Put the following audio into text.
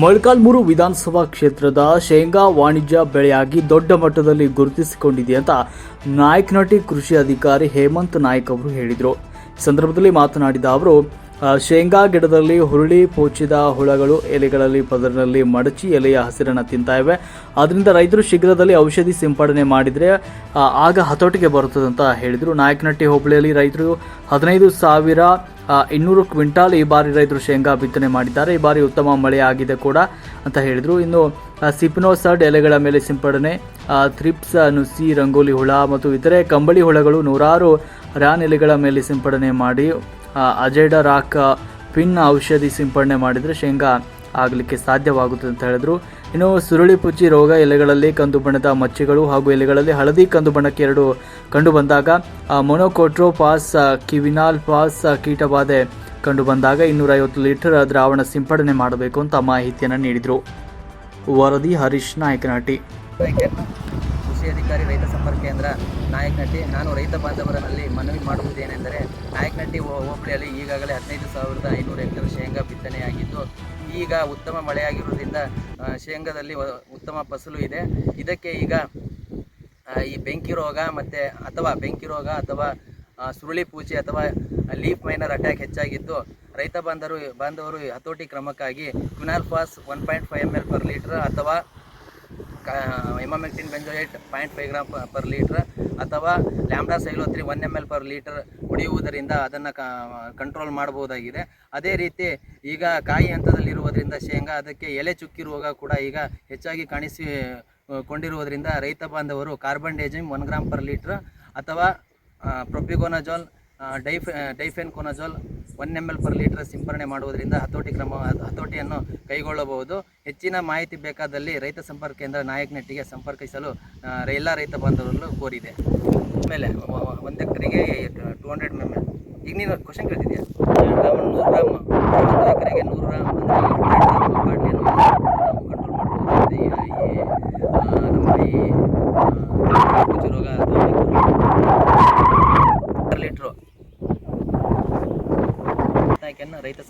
ಮೊಳಕಾಲ್ಮೂರು ವಿಧಾನಸಭಾ ಕ್ಷೇತ್ರದ ಶೇಂಗಾ ವಾಣಿಜ್ಯ ಬೆಳೆಯಾಗಿ ದೊಡ್ಡ ಮಟ್ಟದಲ್ಲಿ ಗುರುತಿಸಿಕೊಂಡಿದೆ ಅಂತ ನಾಯಕನಹಟ್ಟಿ ಕೃಷಿ ಅಧಿಕಾರಿ ಹೇಮಂತ್ ನಾಯ್ಕ್ ಅವರು ಹೇಳಿದರು. ಸಂದರ್ಭದಲ್ಲಿ ಮಾತನಾಡಿದ ಅವರು ಶೇಂಗಾ ಗಿಡದಲ್ಲಿ ಹುರುಳಿ ಪೋಚಿದ ಹುಳಗಳು ಎಲೆಗಳಲ್ಲಿ ಪದರಿನಲ್ಲಿ ಮಡಚಿ ಎಲೆಯ ಹಸಿರನ್ನು ತಿಂತಾ ಇವೆ. ಅದರಿಂದ ರೈತರು ಶೀಘ್ರದಲ್ಲಿ ಔಷಧಿ ಸಿಂಪಡಣೆ ಮಾಡಿದರೆ ಆಗ ಹತೋಟಿಗೆ ಬರುತ್ತದೆ ಅಂತ ಹೇಳಿದರು. ನಾಯಕನಟ್ಟಿ ಹೋಬಳಿಯಲ್ಲಿ ರೈತರು ಹದಿನೈದು ಸಾವಿರ ಇನ್ನೂರು ಕ್ವಿಂಟಾಲ್ ಈ ಬಾರಿ ರೈತರು ಶೇಂಗಾ ಬಿತ್ತನೆ ಮಾಡಿದ್ದಾರೆ. ಈ ಬಾರಿ ಉತ್ತಮ ಮಳೆ ಆಗಿದೆ ಕೂಡ ಅಂತ ಹೇಳಿದರು. ಇನ್ನು ಸಿಪ್ನೋಸಡ್ ಎಲೆಗಳ ಮೇಲೆ ಸಿಂಪಡಣೆ ಥ್ರಿಪ್ಸ್ ನುಸಿ ರಂಗೋಲಿ ಹುಳ ಮತ್ತು ಇತರೆ ಕಂಬಳಿ ಹುಳಗಳು ನೂರಾರು ರ್ಯಾನ್ ಎಲೆಗಳ ಮೇಲೆ ಸಿಂಪಡಣೆ ಮಾಡಿ ಅಜೈಡ ರಾಕ್ ಪಿನ್ ಔಷಧಿ ಸಿಂಪಡಣೆ ಮಾಡಿದರೆ ಶೇಂಗಾ ಆಗಲಿಕ್ಕೆ ಸಾಧ್ಯವಾಗುತ್ತದೆ ಅಂತ ಹೇಳಿದ್ರು. ಇನ್ನು ಸುರುಳಿ ಪುಚ್ಚಿ ರೋಗ ಎಲೆಗಳಲ್ಲಿ ಕಂದು ಬಣ್ಣದ ಮಚ್ಚೆಗಳು ಹಾಗೂ ಎಲೆಗಳಲ್ಲಿ ಹಳದಿ ಕಂದು ಬಣ್ಣಕ್ಕೆ ಎರಡು ಕಂಡು ಬಂದಾಗ ಮೊನೋಕೋಟ್ರೋಪಾಸ್ ಕಿವಿನಾಲ್ ಪಾಸ್ ಕೀಟಬಾಧೆ ಕಂಡು ಬಂದಾಗ ಇನ್ನೂರೈವತ್ತು ಲೀಟರ್ ದ್ರಾವಣ ಸಿಂಪಡಣೆ ಮಾಡಬೇಕು ಅಂತ ಮಾಹಿತಿಯನ್ನು ನೀಡಿದರು. ವರದಿ ಹರೀಶ್ ನಾಯಕನಹಟ್ಟಿ. ರೈತ ಕೃಷಿ ಅಧಿಕಾರಿ ರೈತ ಸಂಪರ್ಕ ಕೇಂದ್ರ ನಾಯಕನಟ್ಟಿ ನಾನು ರೈತ ಬಾಂಧವರಲ್ಲಿ ಮನವಿ ಮಾಡುವುದೇನೆಂದರೆ ನಾಯಕನಟ್ಟಿ ಹೋಬಳಿಯಲ್ಲಿ ಈಗಾಗಲೇ ಹದಿನೈದು ಸಾವಿರದ ಐನೂರು ಎಕರೆ ಶೇಂಗಾ ಬಿತ್ತನೆಯಾಗಿದ್ದು, ಈಗ ಉತ್ತಮ ಮಳೆಯಾಗಿರುವುದರಿಂದ ಶೇಂಗಾದಲ್ಲಿ ಉತ್ತಮ ಫಸಲು ಇದೆ. ಇದಕ್ಕೆ ಈಗ ಈ ಬೆಂಕಿ ರೋಗ ಮತ್ತು, ಅಥವಾ ಬೆಂಕಿ ರೋಗ ಅಥವಾ ಸುರುಳಿ ಪೂಜೆ ಅಥವಾ ಲೀಫ್ ಮೈನರ್ ಅಟ್ಯಾಕ್ ಹೆಚ್ಚಾಗಿದ್ದು, ರೈತ ಬಾಂಧವರು ಬಾಂಧವರು ಹತೋಟಿ ಕ್ರಮಕ್ಕಾಗಿ quinalphos one point five ML per per litre ಅಥವಾ emamectin benzoate point five gram per litre ಅಥವಾ lambda cyhalothrin one ML per per litre ಹೊಡೆಯುವುದರಿಂದ ಅದನ್ನು ಕಂಟ್ರೋಲ್ ಮಾಡಬಹುದಾಗಿದೆ. ಅದೇ ರೀತಿ ಈಗ ಕಾಯಿ ಹಂತದಲ್ಲಿರುವುದರಿಂದ ಶೇಂಗಾ, ಅದಕ್ಕೆ ಎಲೆ ಚುಕ್ಕಿ ರೋಗ ಕೂಡ ಈಗ ಹೆಚ್ಚಾಗಿ ಕಾಣಿಸಿ ಕೊಂಡಿರುವುದರಿಂದ ರೈತ ಬಾಂಧವರು carbendazim one gram per litre ಅಥವಾ ಪ್ರೊಪಿಗೋನಜೋಲ್ ಡೈಫ್ difenoconazole one ML per per litre ಸಿಂಪರಣೆ ಮಾಡುವುದರಿಂದ ಹತೋಟಿ ಕ್ರಮ, ಹತೋಟಿಯನ್ನು ಕೈಗೊಳ್ಳಬಹುದು. ಹೆಚ್ಚಿನ ಮಾಹಿತಿ ಬೇಕಾದಲ್ಲಿ ರೈತ ಸಂಪರ್ಕ ಕೇಂದ್ರ ನಾಯಕನಟ್ಟಿಗೆ ಸಂಪರ್ಕಿಸಲು ಎಲ್ಲ ರೈತ ಬಾಂಧವರಲ್ಲೂ ಕೋರಿದೆ. ಆಮೇಲೆ ಒಂದು ಎಕರೆಗೆ ಟೂ ಹಂಡ್ರೆಡ್ ಎಂ ಎಲ್ ಈಗ ನೀನು ಕ್ವಶನ್ ಕೇಳ್ತಿದ್ಯಾ? ನೂರು ಗ್ರಾಮ್ రైతు